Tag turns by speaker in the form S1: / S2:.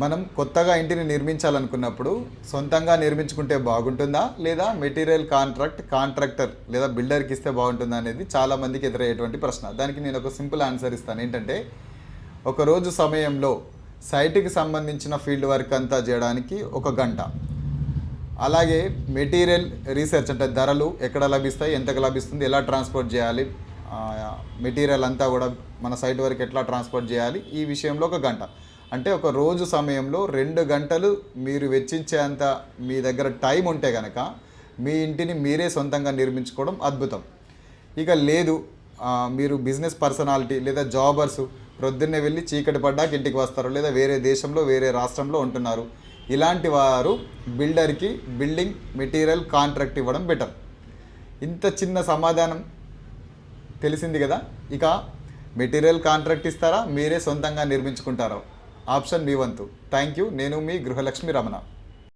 S1: మనం కొత్తగా ఇంటిని నిర్మించాలనుకున్నప్పుడు సొంతంగా నిర్మించుకుంటే బాగుంటుందా? లేదా మెటీరియల్ కాంట్రాక్ట్ కాంట్రాక్టర్ లేదా బిల్డర్కి ఇస్తే బాగుంటుందా అనేది చాలామందికి ఎదురయ్యేటువంటి ప్రశ్న. దానికి నేను ఒక సింపుల్ ఆన్సర్ ఇస్తాను. ఏంటంటే ఒకరోజు సమయంలో సైట్కి సంబంధించిన ఫీల్డ్ వర్క్ అంతా చేయడానికి ఒక గంట. అలాగే మెటీరియల్ రీసెర్చ్ అంటే ధరలు ఎక్కడ లభిస్తాయి ఎంతకు లభిస్తుంది ఎలా ట్రాన్స్పోర్ట్ చేయాలి మెటీరియల్ అంతా కూడా మన సైట్ వరకు ఎట్లా ట్రాన్స్పోర్ట్ చేయాలి ఈ విషయంలో ఒక గంట. అంటే ఒక రోజు సమయంలో రెండు గంటలు మీరు వెచ్చించేంత మీ దగ్గర టైం ఉంటే కనుక మీ ఇంటిని మీరే సొంతంగా నిర్మించుకోవడం అద్భుతం. ఇక లేదు మీరు బిజినెస్ పర్సనాలిటీ లేదా జాబర్స్ ప్రొద్దున్నే వెళ్ళి చీకటి పడ్డాక ఇంటికి వస్తారు లేదా వేరే దేశంలో వేరే రాష్ట్రంలో ఉంటున్నారు. ఇలాంటి వారు బిల్డర్కి బిల్డింగ్ మెటీరియల్ కాంట్రాక్ట్ ఇవ్వడం బెటర్. ఇంత చిన్న సమాధానం తెలిసింది కదా? ఇక మెటీరియల్ కాంట్రాక్ట్ ఇస్తారా? మీరే సొంతంగా నిర్మించుకుంటారా? ఆప్షన్ బి వంతు థ్యాంక్ యూ. నేను మీ గృహలక్ష్మి రమణ.